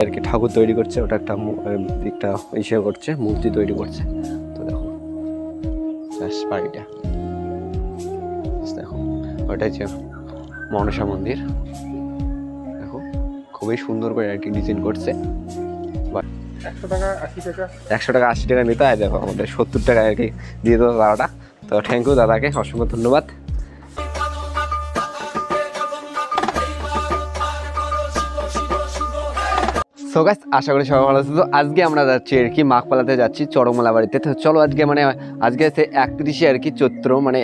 আর কি ঠাকুর তৈরি করছে ওটা একটা একটা ইসে করছে মূর্তি তৈরি করছে। তো দেখো বাড়িটা। দেখো ওটা হচ্ছে মনসা মন্দির। দেখো খুবই সুন্দর করে আর কি ডিজাইন করছে একশো টাকা আশি টাকা। একশো টাকা আশি টাকা নিতে হয় দেখো আমাদের সত্তর টাকা আর কি দিয়ে দেবো দাদাটা তো থ্যাংক ইউ দাদাকে অসংখ্য ধন্যবাদ। সো গাইস আশা করি সবাই ভালো আছে তো আজকে আমরা যাচ্ছি আর কি মাঘপালাতে যাচ্ছি চরমলা বাড়িতে তো চলো আজকে মানে আজকে হচ্ছে একত্রিশে আর কি চৈত্র মানে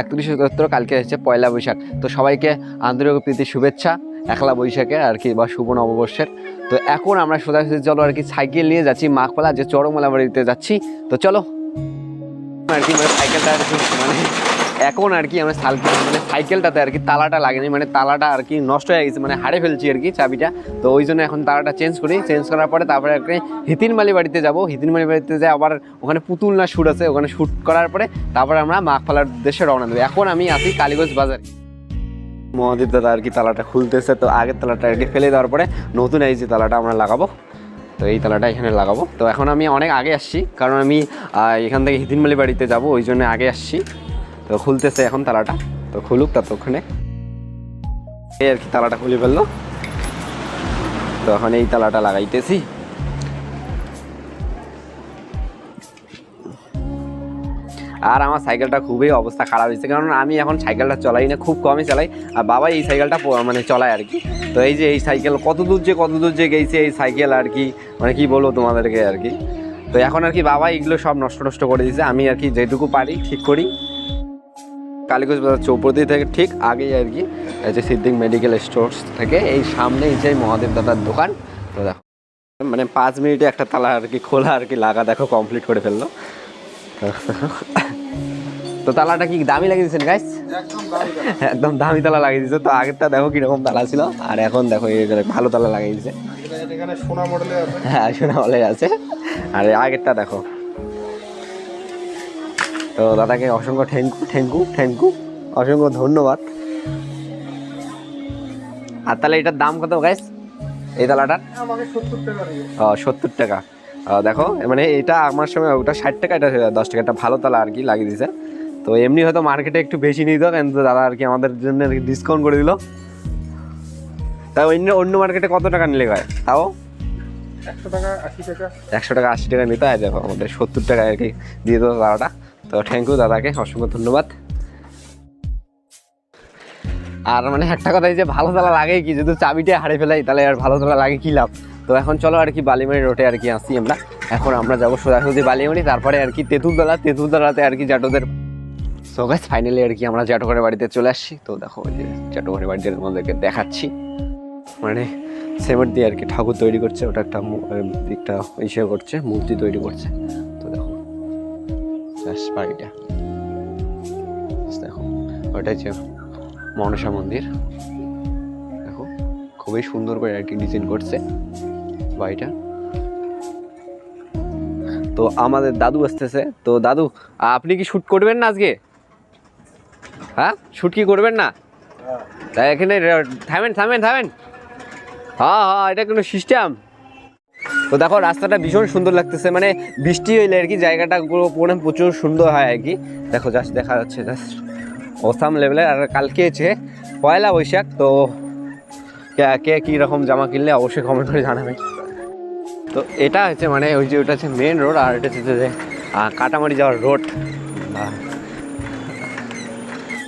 একত্রিশে চৈত্র, কালকে হচ্ছে পয়লা বৈশাখ। তো সবাইকে আন্তরিক প্রীতি শুভেচ্ছা, একলা বৈশাখে আর কি বা শুভ নববর্ষের। তো এখন আমরা সোজাসুজি চলো আর কি সাইকেল নিয়ে যাচ্ছি মাঘপালা যে চরমলা বাড়িতে যাচ্ছি। তো চলো। আর কি মানে সাইকেলটা মানে এখন আর কি আমরা সাইকেল মানে সাইকেলটাতে আর কি তালাটা লাগেনি মানে তালাটা আর কি নষ্ট হয়ে গেছে মানে হারে ফেলছি আর কি চাবিটা। তো ওই জন্য এখন তালাটা চেঞ্জ করি চেঞ্জ করার পরে তারপরে আর কি হিতিনমালি বাড়িতে যাব। হিতিনমালি বাড়িতে যাই আবার ওখানে পুতুল না শ্যুট আছে, ওখানে শ্যুট করার পরে তারপরে আমরা মাঘপালার উদ্দেশ্যে রওনা দেবো। এখন আমি আসি কালীগঞ্জ বাজার। মহাদীপ দাদা আর কি তালাটা খুলতেছে, তো আগের তালাটা আর কি ফেলে দেওয়ার পরে নতুন এই যে তালাটা আমরা লাগাবো, তো এই তালাটা এখানে লাগাবো। তো এখন আমি অনেক আগে আসছি, কারণ আমি এখান থেকে হিতিনমালি বাড়িতে যাব, ওই জন্য আগে আসছি। তো খুলতেছে এখন তালাটা। তো খুলুক ততক্ষণে। এই আর কি তালাটা খুলে ফেলল। তো এখন এই তালাটা লাগাইতেছি। আর আমার সাইকেলটা খুবই অবস্থা খারাপ হয়েছে, কারণ আমি এখন সাইকেলটা চলাই না, খুব কমই চালাই। আর বাবা এই সাইকেলটা মানে চলায় আর কি। তো এই যে এই সাইকেল, কত দূর যে কত দূর যে গেছে এই সাইকেল আর কি মানে কি বলব তোমাদেরকে আর কি। তো এখন আর কি বাবা এগুলো সব নষ্ট নষ্ট করে দিয়েছে, আমি আর কি যেটুকু পারি ঠিক করি। কালীগঞ্জ বাজার চৌপতি থেকে ঠিক আগেই আর কি এই যে সিদ্দিক মেডিকেল স্টোর্স থেকে এই সামনে এই যে মহাদেব দাদার দোকান তো দেখো। মানে পাঁচ মিনিটে একটা তালা আর কি খোলা আর কি লাগা দেখো কমপ্লিট করে ফেলল। তো তালাটা কি দামি লাগিয়ে দিয়েছেন গাইস একদম দামি তালা। লাগিয়ে দিয়েছে। তো আগেরটা দেখো কীরকম তালা ছিল আর এখন দেখো ভালো তালা লাগিয়ে দিয়েছে। এটা এখানে সোনা মডেলে আছে। হ্যাঁ শোনা বলে আছে। আর আগেরটা দেখো। তো দাদাকে অসংখ্য থ্যাংকু থ্যাংকু থ্যাংকু অসংখ্য ধন্যবাদ। আর তাহলে এটার দাম কত গাইস এই তালাটার? আমাকে সত্তর টাকা দেখো মানে এটা আমার সময় ওটা ষাট টাকা এটা দশ টাকা একটা ভালো তালা আর কি লাগিয়ে দিয়েছে। তো এমনি হয়তো মার্কেটে একটু বেশি নিত কিন্তু দাদা আর কি আমাদের জন্য ডিসকাউন্ট করে দিল। তাও অন্য অন্য মার্কেটে কত টাকা নিলে হয় তাও? একশো টাকা আশি টাকা। একশো টাকা আশি টাকা নিতে হয় দেখো আমাদের সত্তর টাকা আর কি দিয়ে দেবো দাদাটা তো থ্যাংক ইউ দাদাকে, অসংখ্য ধন্যবাদ। আর মানে একটা কথা যে ভালো তালা লাগে কি, যদি চাবিটা হারিয়ে ফেলাই, তাহলে আর ভালো তালা লাগে কি লাভ? তো এখন চলো আর কি বালিমারি রোডে আর কি আসি আমরা। এখন আমরা যাব সোজাসুজি বালিমারি তারপরে আর কি তেঁতুলতলা, তেঁতুলতলাতে আর কি জাটোদের সো গাইস ফাইনালি আর কি আমরা জাটোঘরের বাড়িতে চলে আসছি। তো দেখো ওই যে জাটোঘরের বাড়িতে তোমাদেরকে দেখাচ্ছি। মানে সিমেন্ট দিয়ে আর কি ঠাকুর তৈরি করছে, ওটা একটা একটা ইসে করছে, মূর্তি তৈরি করছে। জাস্ট বাড়িটা। দেখো ওটা হচ্ছে মনসা মন্দির। দেখো খুবই সুন্দর করে আর কি ডিজাইন করছে বাড়িটা। তো আমাদের দাদু আসতেছে। তো দাদু আপনি কি শ্যুট করবেন না আজকে? হ্যাঁ? শ্যুট কি করবেন না? তাই এখানে থামেন থামেন থামেন। হ্যাঁ হ্যাঁ এটা কোনো সিস্টেম তো দেখো, রাস্তাটা ভীষণ সুন্দর লাগতেছে। মানে বৃষ্টি হইলে আর কি জায়গাটা পুরো পুরো প্রচুর সুন্দর হয় আর কি। দেখো জাস্ট দেখা যাচ্ছে জাস্ট অসাম লেভেলের আর কালকে হচ্ছে পয়লা বৈশাখ, তো কে কে রকম জামা কিনলে অবশ্যই কমেন্ট করে জানাবেন তো এটা হচ্ছে মানে ওই যে ওটা হচ্ছে মেন রোড আর এটা হচ্ছে যে কাটামারি যাওয়ার রোড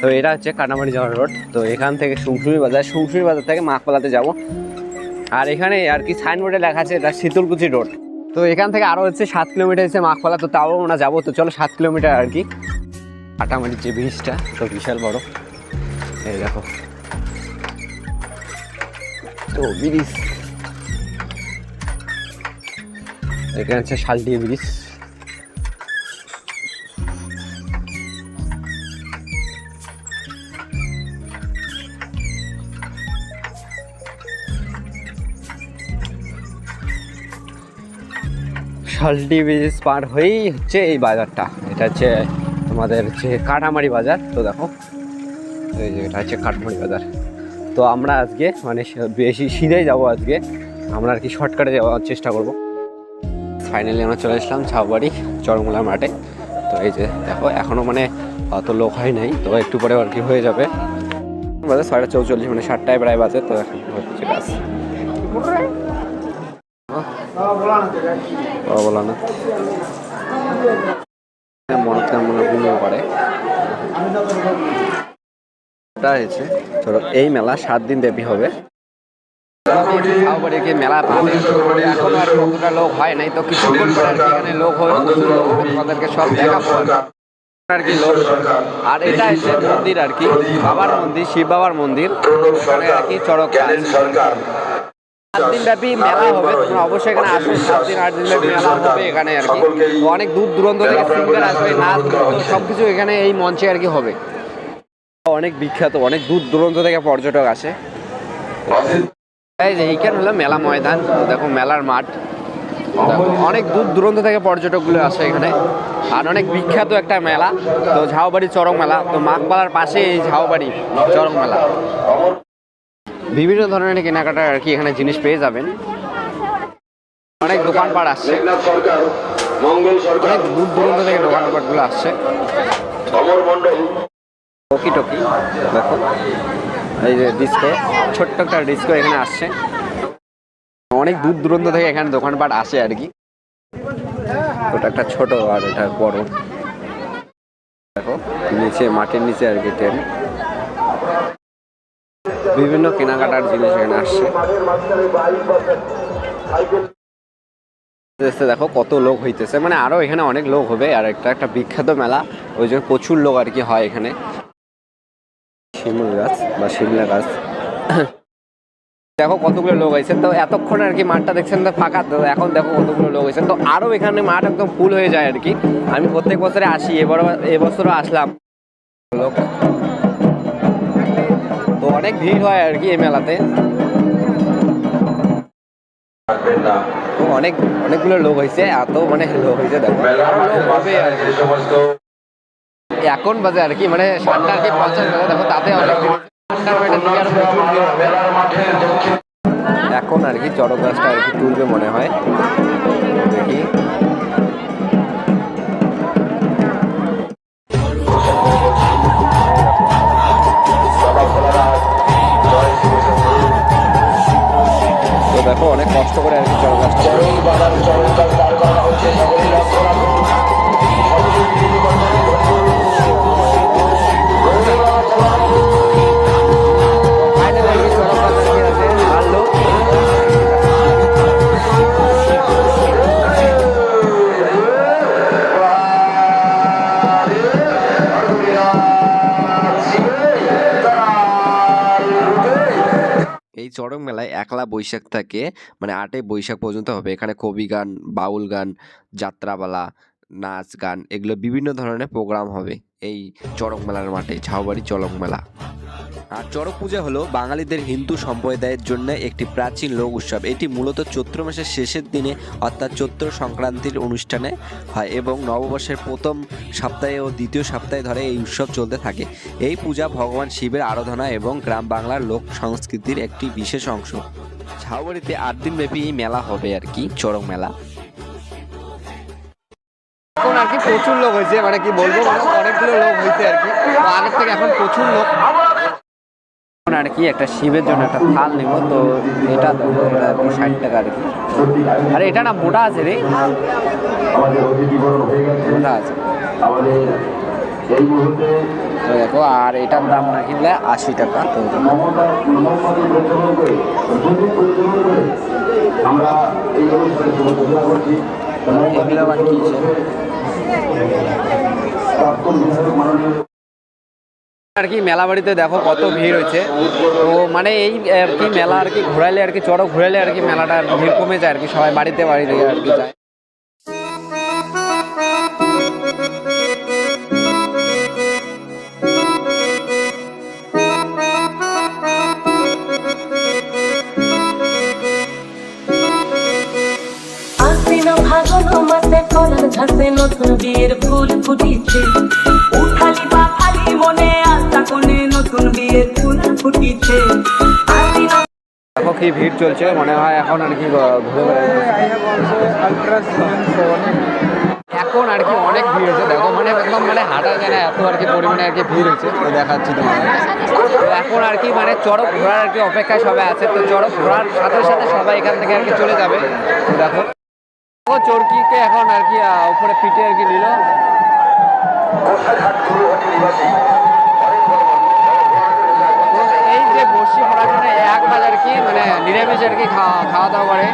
তো এটা হচ্ছে কাটামারি যাওয়ার রোড তো এখান থেকে শুংসুরি বাজার শুংসুরি বাজার থেকে মাকপালাতে যাব। আর এখানে আর কি সাইনবোর্ডে লেখা আছে, এটা শীতলকুচি রোড তো এখান থেকে আরও হচ্ছে সাত কিলোমিটার হচ্ছে মাখপালা তো তাও আমরা যাব। তো চলো সাত কিলোমিটার আর কি। আটামাটির যে ব্রিজটা তো বিশাল বড়। এই দেখো। তো ব্রিজ এখানে হচ্ছে শালটি ব্রিজ শালটি ব্রিজ পার হয়েই হচ্ছে এই বাজারটা। এটা হচ্ছে তোমাদের হচ্ছে কাটামারি বাজার, তো দেখো। এই যে এটা হচ্ছে কাটামারি বাজার। তো আমরা আজকে মানে বেশি সিধেই যাব আজকে। আমরা আর কি শর্টকাটে যাওয়ার চেষ্টা করব। ফাইনালি আমরা চলে এসলাম ছাউবাড়ি, চরমলা মাঠে। তো এই যে দেখো এখনও মানে অত লোক হয় নাই, তো একটু পরে আর কি হয়ে যাবে। বাজে ছয়টা চৌচল্লিশ মানে সাতটায় প্রায় বাজে, তো এখন হচ্ছে কাজ এই মেলা সাত দিন ব্যাপী হবে। মেলা লোক হয় নাই তো কিছুক্ষণ পরে আর কি এখানে লোক তোমাদেরকে সব আর কি। লোক। আর এটা হচ্ছে মন্দির আর কি। বাবার মন্দির, শিব বাবার মন্দির। আর কি চড়ক সাত দিন ব্যাপী মেলা হবে তোমরা অবশ্যই এখানে আসবে সাত দিন আট দিন ব্যাপী মেলা হবে এখানে আর কি। অনেক দূর দূরান্ত থেকে সিঙ্গার আসবে নাচ সব কিছু এখানে এই মঞ্চে আর কি হবে। অনেক বিখ্যাত অনেক দূর দূরান্ত থেকে পর্যটক আসে। এইখানে হলো মেলা ময়দান দেখো মেলার মাঠ। অনেক দূর দূরান্ত থেকে পর্যটকগুলো আসে এখানে। আর অনেক বিখ্যাত একটা মেলা তো ঝাউবাড়ি চরক মেলা। তো মাঘপাড়ার পাশে এই ঝাউবাড়ি চরক মেলা। বিভিন্ন ধরনের কেনাকাটার আর কি এখানে জিনিস পেয়ে যাবেন। অনেক দোকানপাট আসছে। অনেক দূর দূরান্ত থেকে দোকানপাটগুলো আসছে। টকি টকি দেখো। এই যে ডিস্কো ছোট্ট একটা ডিস্কো এখানে আসছে। অনেক দূর দূরান্ত থেকে এখানে দোকানপাট আসে আর কি। ওটা একটা ছোট আর এটা বড়। দেখো নিচে মাটির নিচে আর কি ট্রেন। বিভিন্ন কেনাকাটার জিনিস এখানে আসছে। দেখো কত লোক হইতেছে। মানে আরও এখানে অনেক লোক হবে আর একটা একটা বিখ্যাত মেলা। ওই জন্য প্রচুর লোক আর কি হয় এখানে। শিমুল গাছ বা শিমলা গাছ। দেখো কতগুলো লোক হয়েছে। তো এতক্ষণ আর কি মাঠটা দেখছেন তো ফাঁকা। এখন দেখো কতগুলো লোক হয়েছে। তো আরও এখানে মাঠ একদম ফুল হয়ে যায় আর কি। আমি প্রত্যেক বছরে আসি। এবার এবছরও আসলাম। লোক অনেক ভিড় হয় আর কি এই মেলাতে। অনেক, অনেকগুলো লোক হয়েছে এত মানে লোক হয়েছে দেখো। এখন বাজে আর কি মানে সাতটা আর কি পঞ্চাশ বাজে, দেখো, তাতে অনেক এখন আর কি চড়ক গাছটা আর কি তুলবে মনে হয়। বৈশাখ থেকে মানে আটই বৈশাখ পর্যন্ত হবে। এখানে কবি গান, বাউল গান যাত্রাপালা নাচ গান, এগুলো বিভিন্ন ধরনের প্রোগ্রাম হবে এই চড়ক মেলার মাঠে, ঝাউবাড়ি চড়ক মেলা। আর চড়ক পূজা হলো বাঙালিদের হিন্দু সম্প্রদায়ের জন্য একটি প্রাচীন লোক উৎসব। এটি মূলত চৈত্র মাসের শেষের দিনে, অর্থাৎ চৈত্র সংক্রান্তির অনুষ্ঠানে হয় এবং নববর্ষের প্রথম সপ্তাহে ও দ্বিতীয় সপ্তাহে ধরে এই উৎসব চলতে থাকে। এই পূজা ভগবান শিবের আরাধনা এবং গ্রাম বাংলার লোক সংস্কৃতির একটি বিশেষ অংশ। ঝাউবাড়িতে আট দিন ব্যাপী এই মেলা হবে আর কি চড়ক মেলা। এখন আর কি প্রচুর লোক হয়েছে মানে কি বলব অনেকগুলো লোক হয়েছে আর কি। আগের থেকে এখন প্রচুর লোক। এখন আর কি একটা শিবের জন্য একটা থাল নেব তো এটা দেবো এটা ষাট টাকা আর কি। আরে এটা না মোটা আছে রে। আমাদের অতিথিবরণ হয়ে গেছে। মোটা আছে। আমাদের তো দেখো, আর এটার দাম না কিনলে আশি টাকা। তো আর কি, মেলা বাড়িতে দেখো কত ভিড় হয়েছে। তো মানে এই আর কি মেলা আর কি ঘোরাইলে আর কি চড়ক ঘোরাইলে আর কি মেলাটা ভিড় কমে যায় আর কি, সবাই বাড়িতে বাড়িতে আর কি যায়। ঘাসে নতুন বিয়ের ফুল ফুটিছে উঠালি বা খালি মনে আশা কোণে নতুন বিয়ের ফুল ফুটিছে দেখো কি ভিড় চলছে? মনে হয় এখন আর কি ঘুরে এখন আর কি অনেক ভিড় হয়েছে দেখো মানে একদম মানে হাঁটা যায় না এত আর কি পরিমাণে আর কি ভিড় হয়েছে তো দেখাচ্ছি তোমার তো এখন আর কি মানে চড়ক ঘোরার আর কি অপেক্ষায় সবাই আছে। তো চড়ক ঘোরার সাথে সাথে সবাই এখান থেকে আর কি চলে যাবে। দেখো। চরকিকে এখন আর কি উপরে পিটে আর কি নিল। এই যে বসি পড়ার জন্য এক বাজার কি মানে নিরামিষ আর কি খাওয়া দাওয়া করে।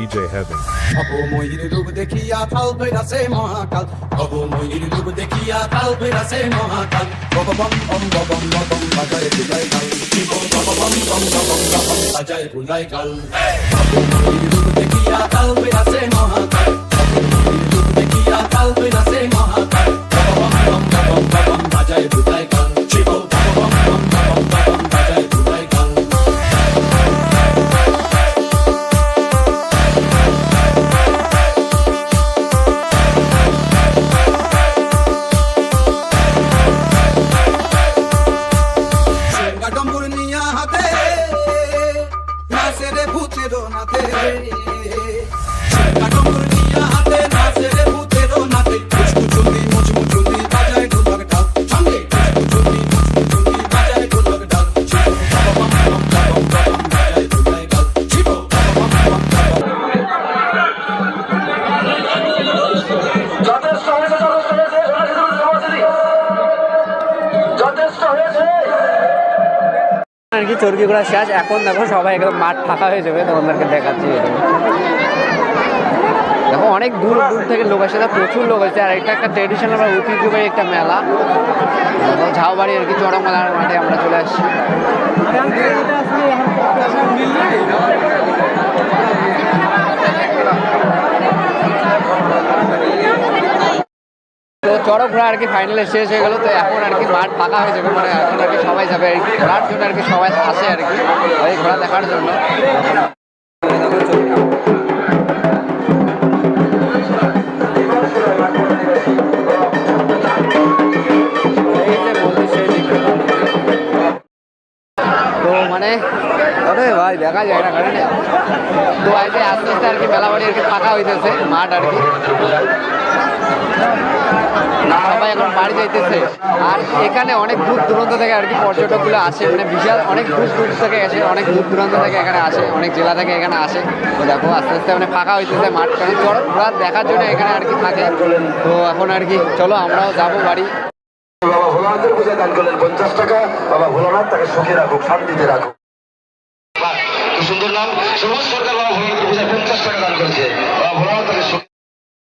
DJ Heaven. অব ময়ূর রূপ দেখিয়া কাল বেরাসে মহাকাল। অব ময়ূর রূপ দেখিয়া কাল বেরাসে মহাকাল। বব বম বম বম বম বাজায় বুলাই কাল। শিব বব বম বম বম বম বাজায় বুলাই কাল। অব ময়ূর রূপ দেখিয়া কাল বেরাসে মহাকাল। অব ময়ূর রূপ দেখিয়া কাল বেরাসে মহাকাল। ঘোড়া শেষ, এখন দেখো সবাই একদম মাঠ ফাঁকা হয়ে যাবে, তোমাদেরকে দেখাচ্ছি। দেখো অনেক দূর দূর থেকে লোক আসে প্রচুর লোক আছে আর এটা একটা ট্রেডিশনাল বা ঐতিহ্যবাহী একটা মেলা। ঝাউবাড়ি আর কি চড়া মেলার মাঠে আমরা চলে আসছি। তো চড়ক ঘোরা আর কি ফাইনালে শেষ হয়ে গেল তো এখন আর কি মাঠ ফাঁকা হয়ে যাবে মানে এখন আর কি সবাই যাবে আর কি ঘোরার জন্য আর কি সবাই আসে আর কি ওই ঘোরা দেখার জন্য। তো মানে আরে ভাই দেখা যায় না কারণে তো আজ আস্তে আস্তে আর কি মেলা বাড়ি আর কি ফাঁকা হইতেছে মাঠ আর কি সবাই এখন বাড়ি যাইতেছে। আর এখানে অনেক দূর দূরান্ত থেকে আর কি পর্যটকগুলো আসে। মানে বিশাল অনেক দূর দূর থেকে আসে অনেক দূর দূরান্ত থেকে এখানে আসে, অনেক জেলা থেকে এখানে আসে। তো দেখো, আস্তে আস্তে মানে ফাঁকা হইতেছে মাঠ। কারণ ঘোরা দেখার জন্য এখানে আর কি থাকে। তো এখন আর কি, চলো আমরাও যাব বাড়ি। সুন্দর নাম। সবুজ সরকার বাবা পঞ্চাশ টাকা দান করেছে। বাবা ভোলানাথ তাকে